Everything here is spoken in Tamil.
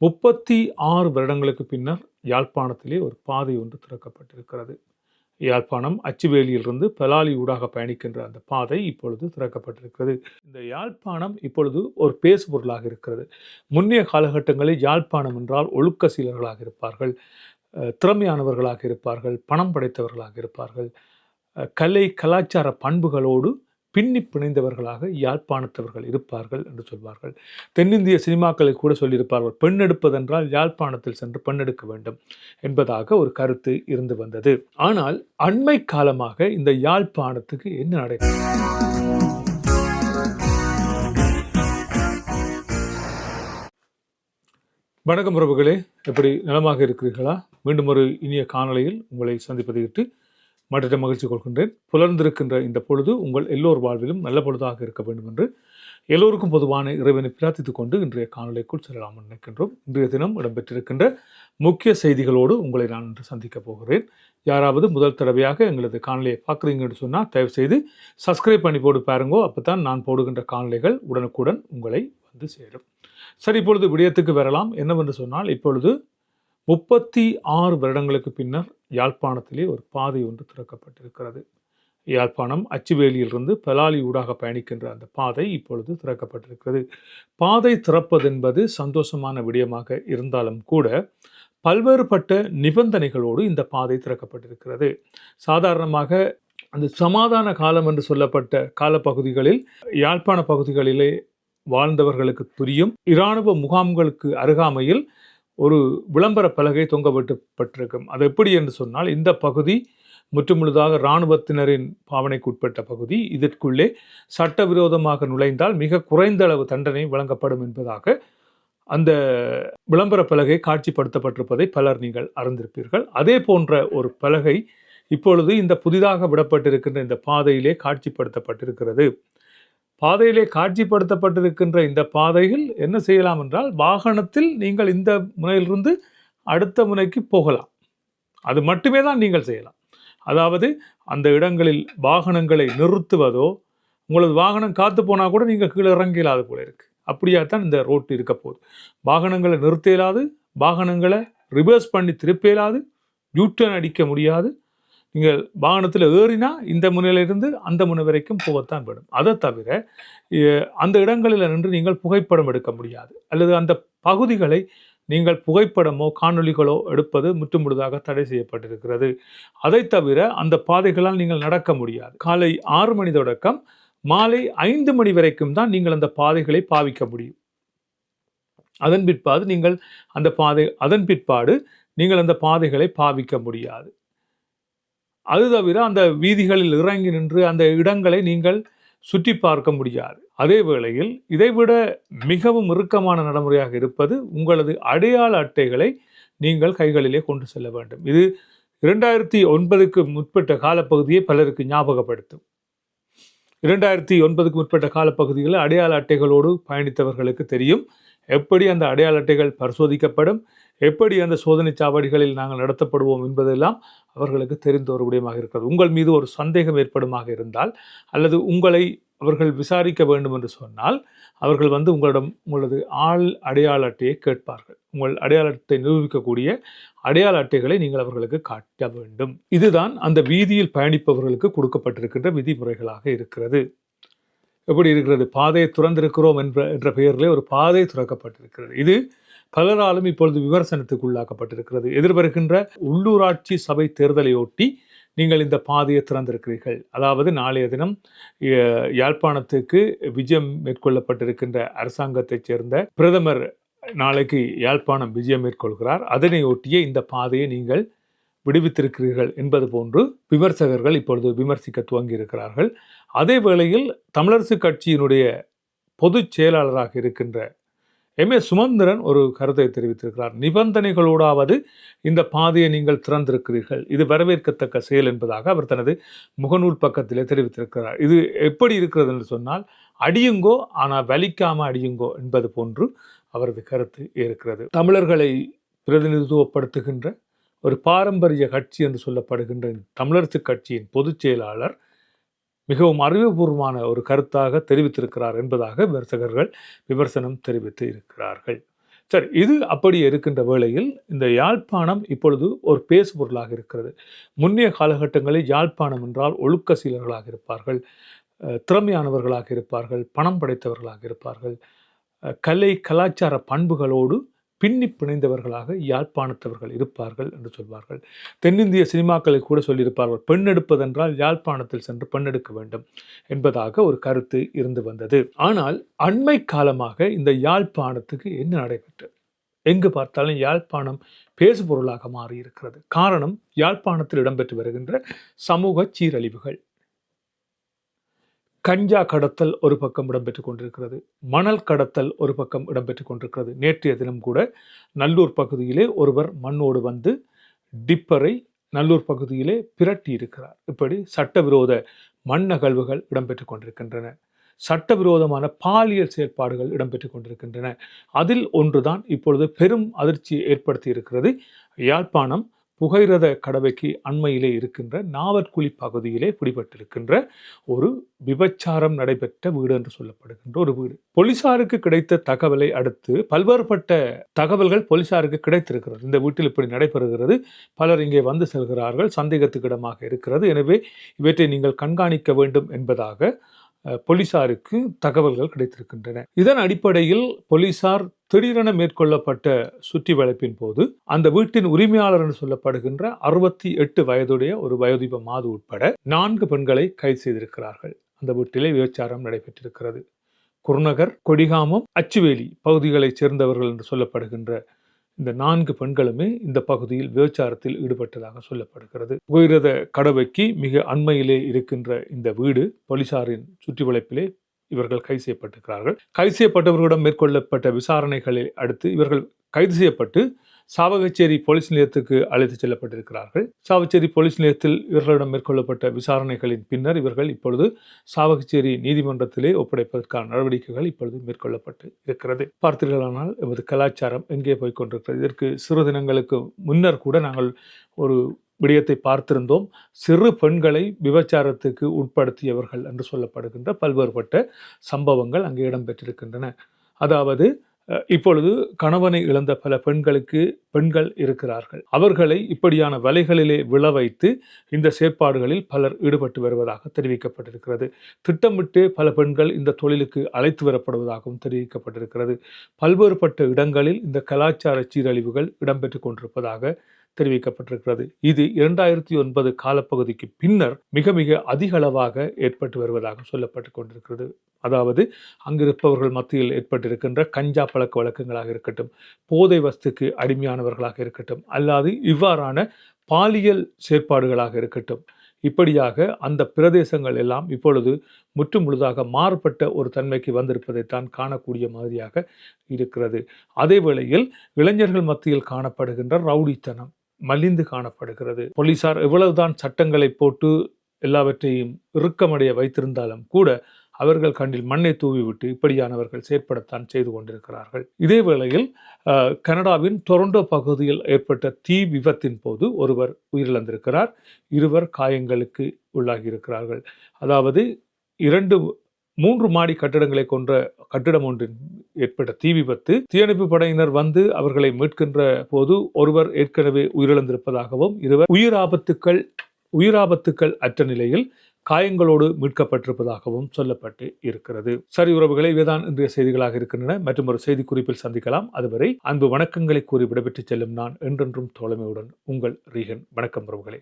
முப்பத்தி ஆறு வருடங்களுக்கு பின்னர் யாழ்ப்பாணத்திலே ஒரு பாதை ஒன்று திறக்கப்பட்டிருக்கிறது. யாழ்ப்பாணம் அச்சுவேலியிலிருந்து பலாலி ஊடாக பயணிக்கின்ற அந்த பாதை இப்பொழுது திறக்கப்பட்டிருக்கிறது. இந்த யாழ்ப்பாணம் இப்பொழுது ஒரு பேசு பொருளாக இருக்கிறது. முன்னைய காலகட்டங்களில் யாழ்ப்பாணம் என்றால் ஒழுக்க சீலர்களாக இருப்பார்கள் திறமையானவர்களாக இருப்பார்கள் பணம் படைத்தவர்களாக இருப்பார்கள். கலை கலாச்சார பண்புகளோடு பின்னி பிணைந்தவர்களாக யாழ்ப்பாணத்தவர்கள் இருப்பார்கள் என்று சொல்வார்கள். தென்னிந்திய சினிமாக்களை கூட சொல்லியிருப்பார்கள். பெண் எடுப்பதென்றால் யாழ்ப்பாணத்தில் சென்று பெண் எடுக்க வேண்டும் என்பதாக ஒரு கருத்து இருந்து வந்தது. ஆனால் அண்மை காலமாக இந்த யாழ்ப்பாணத்துக்கு என்ன நடக்கும் வணக்கம் உறவுகளே. எப்படி நலமாக இருக்கிறீர்களா? மீண்டும் ஒரு இனிய காணொளியில் உங்களை சந்திப்பதை மற்ற மகிழ்ச்சி கொள்கின்றேன். புலர்ந்திருக்கின்ற இந்த பொழுது உங்கள் எல்லோர் வாழ்விலும் நல்ல பொழுதாக இருக்க வேண்டும் என்று எல்லோருக்கும் பொதுவான இறைவனை பிரார்த்தித்துக் கொண்டு இன்றைய காணொலிக்குள் செல்லலாம் நினைக்கின்றோம். இன்றைய தினம் இடம்பெற்றிருக்கின்ற முக்கிய செய்திகளோடு உங்களை நான் இன்று சந்திக்கப் போகிறேன். யாராவது முதல் தடவையாக எங்களது காணொலியை பார்க்குறீங்கன்னு சொன்னால் தயவு செய்து சப்ஸ்கிரைப் பண்ணி போட்டு பாருங்கோ. அப்போ தான் நான் போடுகின்ற காணொலிகள் உடனுக்குடன் உங்களை வந்து சேரும். சரி இப்பொழுது விடயத்துக்கு வரலாம். என்னவென்று சொன்னால் இப்பொழுது முப்பத்தி ஆறு வருடங்களுக்கு பின்னர் யாழ்ப்பாணத்திலே ஒரு பாதை ஒன்று திறக்கப்பட்டிருக்கிறது. யாழ்ப்பாணம் அச்சுவேலியிலிருந்து பலாலி ஊடாக பயணிக்கின்ற அந்த பாதை இப்பொழுது திறக்கப்பட்டிருக்கிறது. பாதை திறப்பது என்பது சந்தோஷமான விடயமாக இருந்தாலும் கூட பல்வேறுபட்ட நிபந்தனைகளோடு இந்த பாதை திறக்கப்பட்டிருக்கிறது. சாதாரணமாக அந்த சமாதான காலம் என்று சொல்லப்பட்ட காலப்பகுதிகளில் யாழ்ப்பாண பகுதிகளிலே வாழ்ந்தவர்களுக்கு புரியும். இராணுவ முகாம்களுக்கு அருகாமையில் ஒரு விளம்பர பலகை தொங்கவிட்டப்பட்டிருக்கும் அது எப்படி என்று சொன்னால் இந்த பகுதி முற்றுமுழுதாக இராணுவத்தினரின் பாவனைக்குட்பட்ட பகுதி. இதற்குள்ளே சட்டவிரோதமாக நுழைந்தால் மிக குறைந்த அளவு தண்டனை வழங்கப்படும் என்பதாக அந்த விளம்பர பலகை காட்சிப்படுத்தப்பட்டிருப்பதை பலர் நீங்கள் அறிந்திருப்பீர்கள். அதே போன்ற ஒரு பலகை இப்பொழுது இந்த புதிதாக விடப்பட்டிருக்கின்ற இந்த பாதையிலே காட்சிப்படுத்தப்பட்டிருக்கிறது. பாதையிலே காட்சிப்படுத்தப்பட்டிருக்கின்ற இந்த பாதையில் என்ன செய்யலாம் என்றால் வாகனத்தில் நீங்கள் இந்த முனையிலிருந்து அடுத்த முனைக்கு போகலாம். அது மட்டுமே தான் நீங்கள் செய்யலாம். அதாவது அந்த இடங்களில் வாகனங்களை நிறுத்துவதோ உங்களது வாகனம் காத்து போனால் கூட நீங்கள் கீழே இறங்க இயலாது போல இருக்கு. அப்படியாத்தான் இந்த ரோட்டு இருக்க போகுது. வாகனங்களை நிறுத்த இயலாது வாகனங்களை ரிவர்ஸ் பண்ணி திருப்ப இயலாது யூட்டர்ன் அடிக்க முடியாது நீங்கள் வாகனத்தில் ஏறினா இந்த முனையிலிருந்து அந்த முனை வரைக்கும் போகத்தான் வேணும் அதை தவிர அந்த இடங்களில் நின்று நீங்கள் புகைப்படம் எடுக்க முடியாது. அல்லது அந்த பகுதிகளை நீங்கள் புகைப்படமோ காணொளிகளோ எடுப்பது முற்றுமுழுதாக தடை செய்யப்பட்டிருக்கிறது. அதை தவிர அந்த பாதைகளால் நீங்கள் நடக்க முடியாது. காலை ஆறு மணி தொடக்கம் மாலை ஐந்து மணி வரைக்கும் தான் நீங்கள் அந்த பாதைகளை பாவிக்க முடியும். அதன் பிற்பாடு நீங்கள் அந்த பாதை அதன் பிற்பாடு நீங்கள் அந்த பாதைகளை பாவிக்க முடியாது. அது தவிர அந்த வீதிகளில் இறங்கி நின்று அந்த இடங்களை நீங்கள் சுற்றி பார்க்க முடியாது. அதே வேளையில் இதைவிட மிகவும் இறுக்கமான நடைமுறையாக இருப்பது உங்களது அடையாள அட்டைகளை நீங்கள் கைகளிலே கொண்டு செல்ல வேண்டும். இது இரண்டாயிரத்தி ஒன்பதுக்கு முற்பட்ட காலப்பகுதியை பலருக்கு ஞாபகப்படுத்தும். இரண்டாயிரத்தி ஒன்பதுக்கு முற்பட்ட காலப்பகுதிகளில் அடையாள அட்டைகளோடு பயணித்தவர்களுக்கு தெரியும் எப்படி அந்த அடையாள அட்டைகள் பரிசோதிக்கப்படும் எப்படி அந்த சோதனை சாவடிகளில் நாங்கள் நடத்தப்படுவோம் என்பதெல்லாம் அவர்களுக்கு தெரிந்த ஒரு விடயமாக இருக்கிறது. உங்கள் மீது ஒரு சந்தேகம் ஏற்படுமாக இருந்தால் அல்லது உங்களை அவர்கள் விசாரிக்க வேண்டும் என்று சொன்னால் அவர்கள் வந்து உங்களிடம் உங்களது ஆள் அடையாள அட்டையை கேட்பார்கள். உங்கள் அடையாள அட்டை நிரூபிக்கக்கூடிய அடையாள அட்டைகளை நீங்கள் அவர்களுக்கு காட்ட வேண்டும். இதுதான் அந்த வீதியில் பயணிப்பவர்களுக்கு கொடுக்கப்பட்டிருக்கின்ற விதிமுறைகளாக இருக்கிறது. எப்படி இருக்கிறது? பாதையை துறந்திருக்கிறோம் என்ற என்ற பெயரிலே ஒரு பாதை துறக்கப்பட்டிருக்கிறது. இது பலராலும் இப்பொழுது விமர்சனத்துக்கு உள்ளாக்கப்பட்டிருக்கிறது. எதிர்வருகின்ற உள்ளூராட்சி சபை தேர்தலையொட்டி நீங்கள் இந்த பாதையை திறந்திருக்கிறீர்கள். அதாவது நாளைய தினம் யாழ்ப்பாணத்துக்கு விஜயம் மேற்கொள்ளப்பட்டிருக்கின்ற அரசாங்கத்தைச் சேர்ந்த பிரதமர் நாளைக்கு யாழ்ப்பாணம் விஜயம் மேற்கொள்கிறார். அதனையொட்டிய இந்த பாதையை நீங்கள் விடுவித்திருக்கிறீர்கள் என்பது போன்று விமர்சகர்கள் இப்பொழுது விமர்சிக்க துவங்கி இருக்கிறார்கள் அதே வேளையில் தமிழரசு கட்சியினுடைய பொதுச் செயலாளராக இருக்கின்ற எம் ஏ சுமந்திரன் ஒரு கருத்தை தெரிவித்திருக்கிறார். நிபந்தனைகளோடாவது இந்த பாதையை நீங்கள் திறந்திருக்கிறீர்கள். இது வரவேற்கத்தக்க செயல் என்பதாக அவர் தனது முகநூல் பக்கத்திலே தெரிவித்திருக்கிறார். இது எப்படி இருக்கிறது என்று சொன்னால் அடியுங்கோ ஆனால் வலிக்காமல் அடியுங்கோ என்பது போன்று அவரது கருத்து இருக்கிறது. தமிழர்களை பிரதிநிதித்துவப்படுத்துகின்ற ஒரு பாரம்பரிய கட்சி என்று சொல்லப்படுகின்ற தமிழரசு கட்சியின் பொதுச் செயலாளர் மிகவும் அறிவுபூர்வமான ஒரு கருத்தாக தெரிவித்திருக்கிறார் என்பதாக விமர்சகர்கள் விமர்சனம் தெரிவித்து இருக்கிறார்கள். சரி இது அப்படி இருக்கின்ற வேளையில் இந்த யாழ்ப்பாணம் இப்பொழுது ஒரு பேசு பொருளாக இருக்கிறது. முன்னைய காலகட்டங்களில் யாழ்ப்பாணம் என்றால் ஒழுக்க சீலர்களாக இருப்பார்கள் திறமையானவர்களாக இருப்பார்கள் பணம் படைத்தவர்களாக இருப்பார்கள் கலை கலாச்சார பண்புகளோடு பின்னி பிணைந்தவர்களாக யாழ்ப்பாணத்தவர்கள் இருப்பார்கள் என்று சொல்வார்கள். தென்னிந்திய சினிமாக்களை கூட சொல்லியிருப்பார்கள். பெண் எடுப்பதென்றால் யாழ்ப்பாணத்தில் சென்று பெண் எடுக்க வேண்டும் என்பதாக ஒரு கருத்து இருந்து வந்தது. ஆனால் அண்மை காலமாக இந்த யாழ்ப்பாணத்துக்கு என்ன நடைபெற்றது? எங்கு பார்த்தாலும் யாழ்ப்பாணம் பேசுபொருளாக மாறி இருக்கிறது காரணம் யாழ்ப்பாணத்தில் இடம்பெற்று வருகின்ற சமூக சீரழிவுகள். கஞ்சா கடத்தல் ஒரு பக்கம் இடம்பெற்றுக் கொண்டிருக்கிறது. மணல் கடத்தல் ஒரு பக்கம் இடம்பெற்றுக் கொண்டிருக்கிறது. நேற்றைய தினம் கூட நல்லூர் பகுதியிலே ஒருவர் மண்ணோடு வந்து டிப்பரை நல்லூர் பகுதியிலே பிரட்டி இருக்கிறார் இப்படி சட்டவிரோத மண் அகழ்வுகள் இடம்பெற்றுக் கொண்டிருக்கின்றன. சட்டவிரோதமான பாலியல் செயற்பாடுகள் இடம்பெற்றுக் கொண்டிருக்கின்றன. அதில் ஒன்றுதான் இப்பொழுது பெரும் அதிர்ச்சியை ஏற்படுத்தி இருக்கிறது யாழ்ப்பாணம் புகைரத கடவைக்கு அண்மையிலே இருக்கின்ற நாவற்குழி பகுதியிலே பிடிபட்டிருக்கின்ற ஒரு விபச்சாரம் நடைபெற்ற வீடு என்று சொல்லப்படுகின்ற ஒரு வீடு. போலீசாருக்கு கிடைத்த தகவலை அடுத்து பல்வேறுபட்ட தகவல்கள் போலீசாருக்கு கிடைத்திருக்கிறது. இந்த வீட்டில் இப்படி நடைபெறுகிறது. பலர் இங்கே வந்து செல்கிறார்கள். சந்தேகத்துக்கிடமாக இருக்கிறது. எனவே இவற்றை நீங்கள் கண்காணிக்க வேண்டும் என்பதாக போலீசாருக்கு தகவல்கள் கிடைத்திருக்கின்றன. இதன் அடிப்படையில் போலீசார் திடீரென மேற்கொள்ளப்பட்ட சுற்றி வளைப்பின் போது அந்த வீட்டின் உரிமையாளர் என்று சொல்லப்படுகின்ற அறுபத்தி எட்டு வயதுடைய ஒரு வயோதிப மாது உட்பட நான்கு பெண்களை கைது செய்திருக்கிறார்கள். அந்த வீட்டிலே விபச்சாரம் நடைபெற்றிருக்கிறது. குருநகர் கொடிகாமம் அச்சுவேலி பகுதிகளைச் சேர்ந்தவர்கள் என்று சொல்லப்படுகின்ற இந்த நான்கு பெண்களுமே இந்த பகுதியில் விபச்சாரத்தில் ஈடுபட்டதாக சொல்லப்படுகிறது. புகையிரத கடவைக்கு மிக அண்மையிலே இருக்கின்ற இந்த வீடு போலீசாரின் சுற்றி வளைப்பிலே இவர்கள் கைது செய்யப்பட்டிருக்கிறார்கள். கைது செய்யப்பட்டவர்களிடம் மேற்கொள்ளப்பட்ட விசாரணைகளை அடுத்து இவர்கள் கைது செய்யப்பட்டு சாவகச்சேரி போலீஸ் நிலையத்துக்கு அழைத்துச் செல்லப்பட்டிருக்கிறார்கள். சாவகச்சேரி போலீஸ் நிலையத்தில் இவர்களிடம் மேற்கொள்ளப்பட்ட விசாரணைகளின் பின்னர் இவர்கள் இப்பொழுது சாவகச்சேரி நீதிமன்றத்திலே ஒப்படைப்பதற்கான நடவடிக்கைகள் இப்பொழுது மேற்கொள்ளப்பட்டு இருக்கிறது. பார்த்தீர்களானால் எமது கலாச்சாரம் எங்கே போய் கொண்டிருக்கிறது? இதற்கு சிறு தினங்களுக்கு முன்னர் கூட நாங்கள் ஒரு விடயத்தை பார்த்திருந்தோம். சிறு பெண்களை விபச்சாரத்துக்கு உட்படுத்தியவர்கள் என்று சொல்லப்படுகின்ற பல்வேறுபட்ட சம்பவங்கள் அங்கே இடம்பெற்றிருக்கின்றன. அதாவது இப்பொழுது கணவனை இழந்த பல பெண்களுக்கு பெண்கள் இருக்கிறார்கள். அவர்களை இப்படியான வலைகளிலே விழ வைத்து இந்த செயற்பாடுகளில் பலர் ஈடுபட்டு வருவதாக தெரிவிக்கப்பட்டிருக்கிறது. திட்டமிட்டு பல பெண்கள் இந்த தொழிலுக்கு அழைத்து வரப்படுவதாகவும் தெரிவிக்கப்பட்டிருக்கிறது. பல்வேறுபட்ட இடங்களில் இந்த கலாச்சார சீரழிவுகள் இடம்பெற்று கொண்டிருப்பதாக தெரிவிக்கப்பட்டிருக்கிறது. இது இரண்டாயிரத்தி ஒன்பது காலப்பகுதிக்கு பின்னர் மிக மிக அதிக அளவாக ஏற்பட்டு வருவதாக சொல்லப்பட்டு கொண்டிருக்கிறது. அதாவது அங்கிருப்பவர்கள் மத்தியில் ஏற்பட்டிருக்கின்ற கஞ்சா பழக்க வழக்கங்களாக இருக்கட்டும் போதை வஸ்துக்கு அடிமையானவர்களாக இருக்கட்டும் அல்லாது இவ்வாறான பாலியல் செயற்பாடுகளாக இருக்கட்டும் இப்படியாக அந்த பிரதேசங்கள் எல்லாம் இப்பொழுது முற்று முழுதாக மாறுபட்ட ஒரு தன்மைக்கு வந்திருப்பதைத்தான் காணக்கூடிய மாதிரியாக இருக்கிறது. அதே வேளையில் இளைஞர்கள் மத்தியில் காணப்படுகின்ற ரவுடித்தனம். மலிந்து காணப்படுகிறது. போலீசார் எவ்வளவுதான் சட்டங்களை போட்டு எல்லாவற்றையும் இறுக்கமடைய வைத்திருந்தாலும் கூட அவர்கள் கண்ணில் மண்ணை தூவிவிட்டு இப்படியானவர்கள் செயற்படத்தான் செய்து கொண்டிருக்கிறார்கள். இதே வேளையில் கனடாவின் டொரண்டோ பகுதியில் ஏற்பட்ட தீ விபத்தின் போது ஒருவர் உயிரிழந்திருக்கிறார். இருவர் காயங்களுக்கு உள்ளாகியிருக்கிறார்கள். அதாவது இரண்டு மூன்று மாடி கட்டிடங்களை கொன்ற கட்டிடம் ஒன்றின் ஏற்பட்ட தீ விபத்து. தீயணைப்பு படையினர் வந்து அவர்களை மீட்கின்ற போது ஒருவர் ஏற்கனவே உயிரிழந்திருப்பதாகவும் இருவர் உயிர் ஆபத்துக்கள் உயிராபத்துக்கள் அற்ற நிலையில் காயங்களோடு மீட்கப்பட்டிருப்பதாகவும் சொல்லப்பட்டு இருக்கிறது. சரி உறவுகளை இவைதான் இன்றைய செய்திகளாக இருக்கின்றன. மற்றும் ஒரு செய்தி குறிப்பில் சந்திக்கலாம். அதுவரை அன்பு வணக்கங்களை கூறி விடைபெற்று செல்லும் நான் என்றென்றும் தோழமையுடன் உங்கள் ரீகன். வணக்கம் உறவுகளே.